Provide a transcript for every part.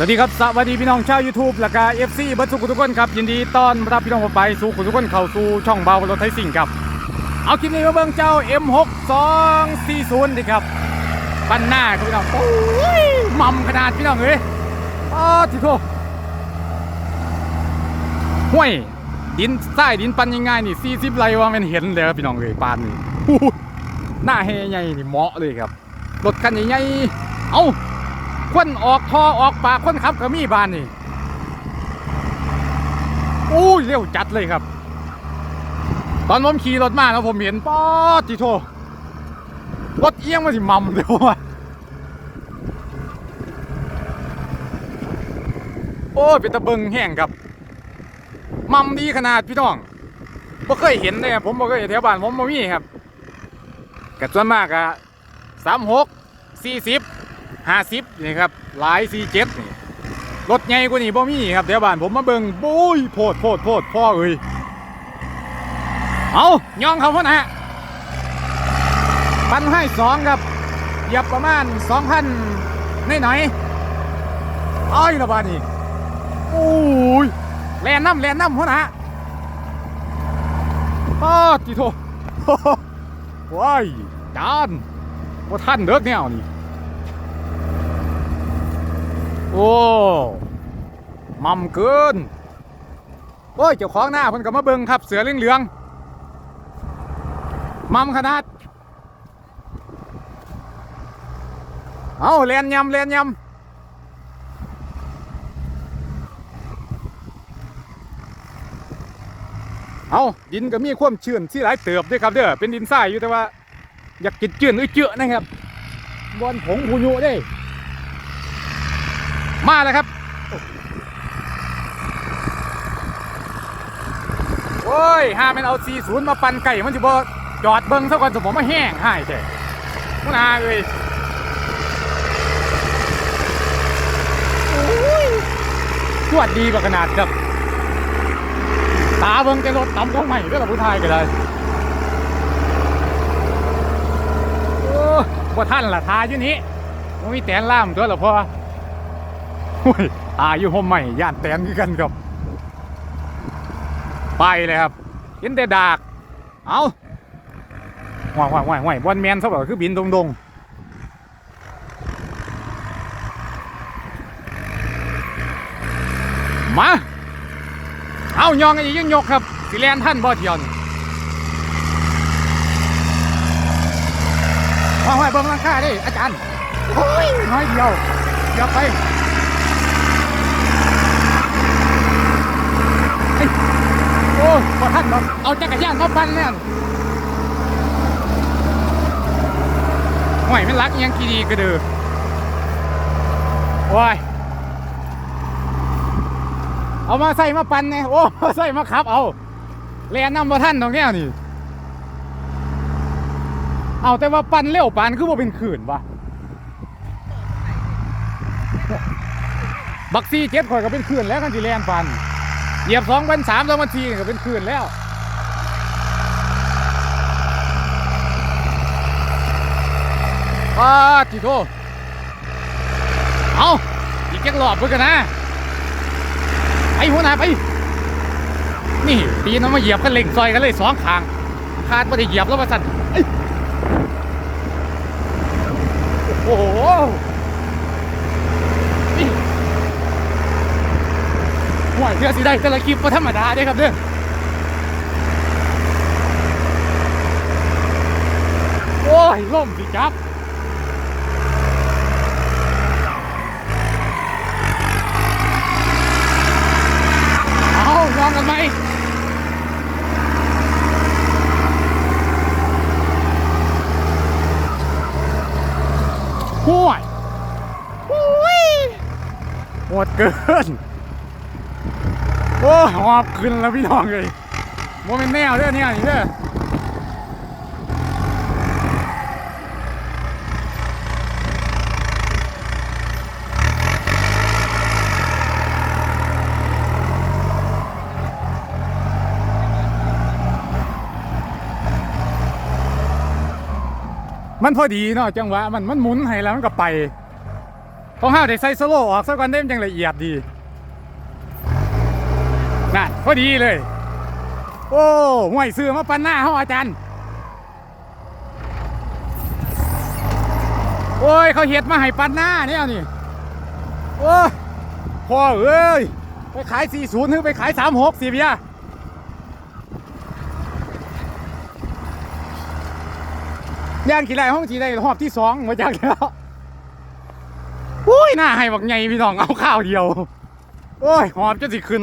สวัสดีครับ สวัสดีพี่น้องชาว YouTube และก็ FC เบิร์ดสุขุทุกคนครับ ยินดีต้อนรับพี่น้องเข้าไปสู่ขุทุกคนเข้าสู่ช่องเบารถไทยสิ่งครับ เอาคลิปนี้มาเบิ่งเจ้า M6240 ดิครับปันหน้าครับพี่น้องโอ้ยมัมขนาดพี่น้องเอ้ยอ้าทิโทห้วยดินใต้ดินปันง่ายๆนี่ 40ไรว่ามันเห็นเลยครับพี่น้องเอ้ยปานนี่อู้หูหน้าเฮใหญ่นี่เหมาะเลยครับรถคันใหญ่ๆเอ้า ควนออกทอออกปากคนขับก็มีบานนี่อู้เร็วจัดเลยครับ ตอนผมขี่รถมาแล้วผมเห็นป๊อดจิโทรถเอียงมาสิมัมเดี๋ยวว่ะโอ้เป็นตะเบิงแห้งครับ มัมดีขนาดพี่น้องบ่เคยเห็นเลยครับผมบ่เคยเห็นแถวบ้านผมบ่มีครับกัส่วนมากอะสามหกสี่สิบ ห้าสิบนี่ครับหลายสี่เจ็ดนี่รถใหญ่กว่านี้บ่มีครับเดี๋ยวบ้านผมมาเบิ่งบุ้ยโพดโพดโพดพ่อเอ้ยเอาย่องเขาพ่อนะฮะปันให้สองครับเหยียบประมาณสองพันหน่หน่อยๆอ้อยละบาดนี่โอ้ยแลนน้ำแลนน้ำพ่อนะฮะป้าจิโตว้ายจานว่าท่านเด้อแนวนี่ โอ้มัมเกินโอ้ยเจ้าของหน้าเพิ่นก็มาเบิ่งครับ เสือเหลืองๆมัมขนาด เอาเลียนยำเลียนยำเอาดินก็มีความชื้นที่หลายเติบด้วยครับเด้อเป็นดินทรายอยู่แต่ว่า อยากกินจืดอื้อเจือนะครับบอนผงหูยุเด้ มาแล้วครับ โอ้ยห้ามันเอา40มาปั่นไก่มันจะบ่จอดเบิ้งซะก่อนสมผมมาแห้งให้แท้มุนาเอ้ยโอ้ยสวดดีกว่าขนาดครับ ตาเบิ้งจะรถต่ำกว่าใหม่ก็ละผู้ชายก็ได้โอ้บ่ท่านล่ะทาอยู่นี้มันมีแตนล่ามตัวละพอ อ้ยอายุห่มใหม่ย่านแตนกันครับ ไปเลยครับเห็นแต่ดาก เอาห่วยห่วยห่วยห่วยบอลแมนเขาบอกคือบินตรงๆมา เอายองอีกยังยกครับสิแลนท่านบ่เทียนห่วยห่วยเบิ่งราคาดิอาจารย์ โอ้ยน้อยเดียวเดี๋ยวไป โอ้พอท่านบอกเอาจักรยานมาปั่นแล้วห่วยไม่รักยังกีดีก็เดือโอ้ยเอามาใส่มาปั่นไงโอ้มาใส่มาขับเอาเรียนนำมาท่านตรงแก้นี่ เอาแต่ว่าปั่นเร็วปั่นคือว่าเป็นขืนวะบักซี่เจ็ดข่อยก็เป็นขืนแล้วกันสิแลนปั่น เหยียบสองพันสามสองพันสี่ก็เป็นคืนแล้วป้าจิโตเอาอีกแค่หลอดเพื่อกันนะไปหัวหน้าไป นี่ตีน้องมาเหยียบกันเล่งซอยกันเลยสองขางคาดว่าได้เหยียบแล้วมาสั่นโอ้โหนี่ ห่วย เพื่อสิได้แต่ละคลิปก็ธรรมดาเด้ครับเด้อโอ้ยล่มสิจับเอาลองกันไหมห่วยห่วยหมดเกิน อ้หอบขึ้นแล้วพี่น้องเลยโมเป็นแนวเด้อเนี่ยนี่เด้อมันพอดีเนาะจังหวะมันมันหมุนให้แล้วมันก็ไปต้องห้าได้ใส่สโลว์ออกซะก่อนเด้มจังละเอียดดี นั่นพอดีเลย โอ้ห่วยซื้อมาปันหน้าเฮาอาจารย์ โอ้ย เขาเห็ดมาให้ปันหน้าเนี่ยนี่ โอ้ยพ่อเอ้ย ไปขาย 40หรือไปขาย 36สิเบียย่านกี่ไรห้องกี่ไรหอบที่สองมาจากแล้วอุ้ยหน้าให้บักไงพี่น้องเอาข้าวเดียว โอ้ยหอบจะสิขึ้น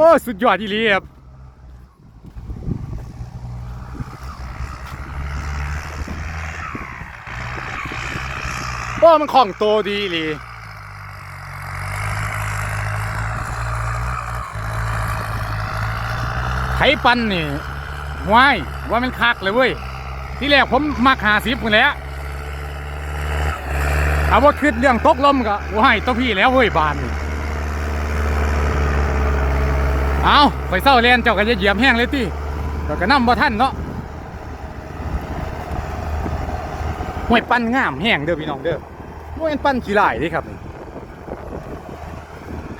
โอ้ สุดยอดอีหลีครับโอ้มันของโตดีอีหลีไขปันนี่ว้ายว่ามันคักเลยเว้ย ที่แรกผมมักหาสิบคนแล้วเอาว่าคิดเรื่องตกลมก็ว้ายตัวพี่แล้วเว้ยบานนี่ เอาไปเศร้าเรียนเจ้าก็จะเหยียบแห้งเลยติเจ้าก็นำบ่ท่านเนาะห้วยปั้นงามแห้งเด้อพี่น้องเด้อห้วยปั้นขี้ลายเด้ครับนี่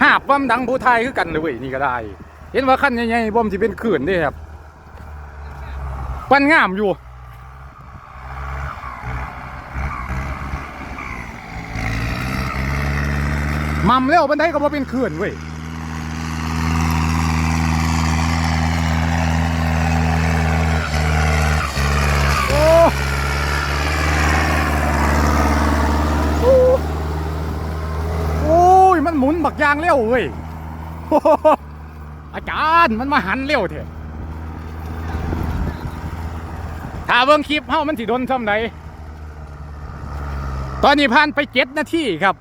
หาบว่ามดังผู้ไทยคือกันเลยเว้ยนี่ก็ได้ เห็นว่าขั้นใหญ่ๆบ่มที่เป็นขื่นด้ครับ ปั้นงามอยู่มัมเร็วบันไดก็บ่เป็นขื่นเว้ย โอ้โอ้โอ้ย มันหมุนบัก ยางเร็วเว้ยอาจารย์มันมาหันเร็วเถอะถ้าเบิ่งคลิปเฮามันสิโดนซ่ำใดตอนนี้ผ่านไปเจ็ดนาทีครับ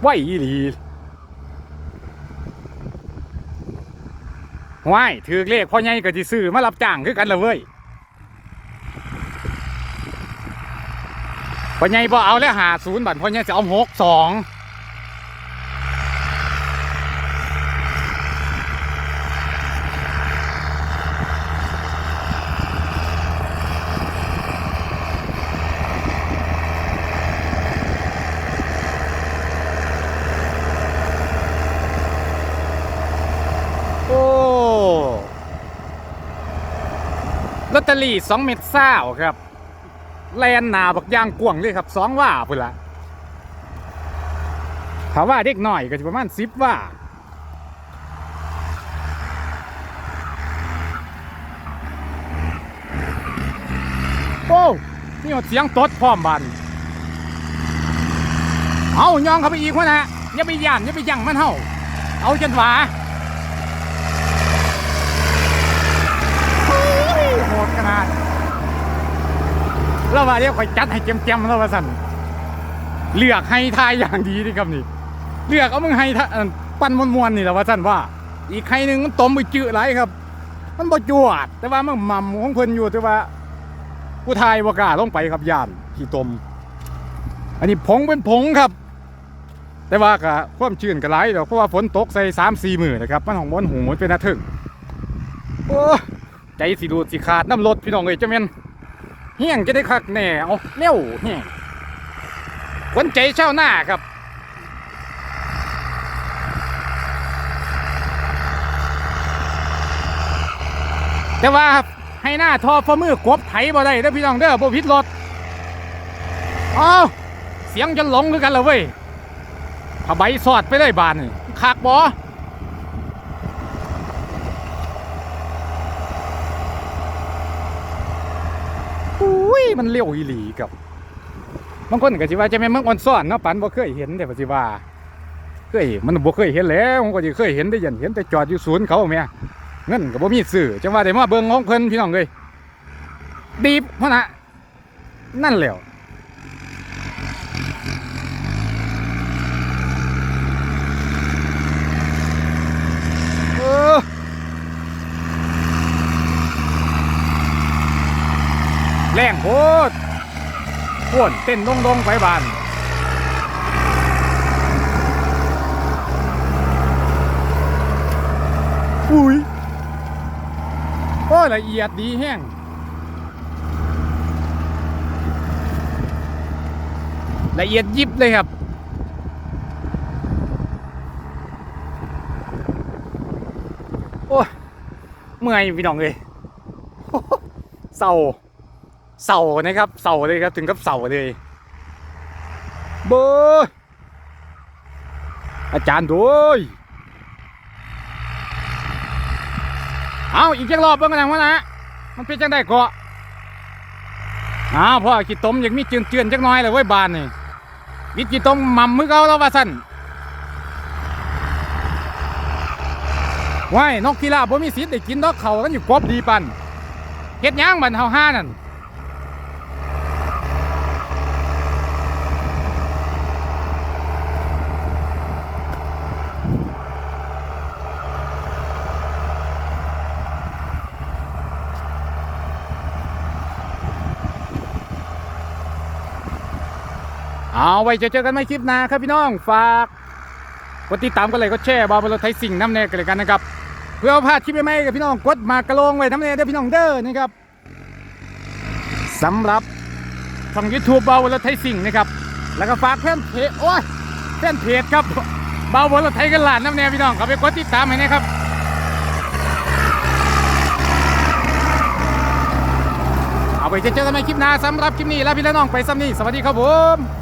ไหวอีหลีว้ายถือเลขพ่อใหญ่ก็สิซื้อมารับจ้างคือกันละเว้ย พ่อใหญ่บ่เอาแล้วหาศูนย์บัตรพ่อใหญ่จะเอาหกสองโอ้ลอตเตอรี่สองเม็ดเศร้าครับ แลนนาบักยางกวงเลยครับสองว่าพุ่นละถาว่าเด็กหน่อยก็จะประมาณสิบว่าโอ้นี่หมดเสียงตดพร้อมบันเอาย่องเข้าไปอีกวะนะอย่าไปย่านอย่าไปยั่งมันเฮาเอาจนหวาโอ้ยโหดขนาด แล้วว่าเดี๋ยวคอยจัดให้เจ็มๆแล้วว่าสั่นเลือกให้ทายอย่างดีดีครับนี่ เลือกเอามึงให้ทาเอิ่นปั้นมวนๆนี่แหละว่าสั่นว่า อีกใครหนึ่งมันต้มไปจืดไรครับ มันบ่จวด แต่ว่ามันหม่ำของเพิ่นอยู่แต่ว่า ผู้ทายบ่กล้าลงไปครับยานขี้ตม อันนี้ผงเป็นผงครับ แต่ว่าก็ความชื้นก็ไหลายดอกเพราะว่าฝนตกใส่สามสี่มือนะครับมันของบนหูมันเป็นนาถึงโอ้ใจสิดูดสิขาดน้ำรถพี่น้องเอ้ยจะแม่น เฮี้ยงจะได้คักแน่เอาเร็วเฮี้ยงขวัญใจเช่าวหน้าครับแต่ว่าให้หน้าทอฟ้ามือกบไถบ่ได้เด้อพี่น้องเด้อบ่ผิดรถเอาเสียงจะหลงคือกันเลยเว้ยถ้าใบสอดไปเลยบานคักบ่อุ้ ยมันเร็วอีหลีกับบางคนก็สิว่าจะแม่นเมืองอ่อนซ่อนเนาะปันบ่เคยเห็นแต่ว่าสิว่าเคยมันบ่เคยเห็นแล้วผมก็สิเคยเห็นได้ยันเห็นแต่จอดอยู่ศูนย์เขาแม่เงินก็บ่มีสื่อจังว่าได้มาเบิ่งของเพิ่นพี่น้องเลยดีบพ่อนะนั่นแหล้วเออ แรงโพวนเต้นดงดงๆไปบานอุ้ยโอ้ละเอียดดีแห้งละเอียดยิบเลยครับ โอ้เมื่อยพี่น้องเลยเศร้า เศร้านะครับเศร้าเลยครับถึงกับเศร้าเลยเบอร์อาจารย์ด้วยเอาอีกจักรอบเบิ่งกันนะวะนะมันเป็นจังได้เกาะอ้าวพ่อขี้ต้มยากมีเจือนเจือนจักน้อยเลยเว้ยบานนี่วิทย์ขี้ต้มหมั่มมือเกาแล้วว่าสั่นว้ายนกกีฬาบ่มีสิทธิ์ได้กินดอกเขากันอยู่กบดีปันเฮ็ดหยังมันเฮาห้านั่น เอาไว้เจอกันไม่คลิปหน้าครับพี่น้องฝากกดติดตามกันเลยก็แชร์บาบอลไทยสิ่งน้ำแน่กันเลยกันนะครับเพื่อาพลาดคลิปใหม่ๆกับพี่น้องกดมากระโลงไว้น้ำแน่เด้อพี่น้องเด้อนะครับสำหรับช่องยูทูบบาบอลไทยสิ่งนะครับแล้วก็ฝากแฟนเพจโอ้ยแฟนเพจครับบาบอลไทยกันหลานน้ำแน่พี่น้องเขาไปกดติดตามให้นะครับเอาไปเจอกันใหม่คลิปหน้าสำหรับคลิปนี้แล้วพี่และน้องไปซ้ำนี่สวัสดีครับผม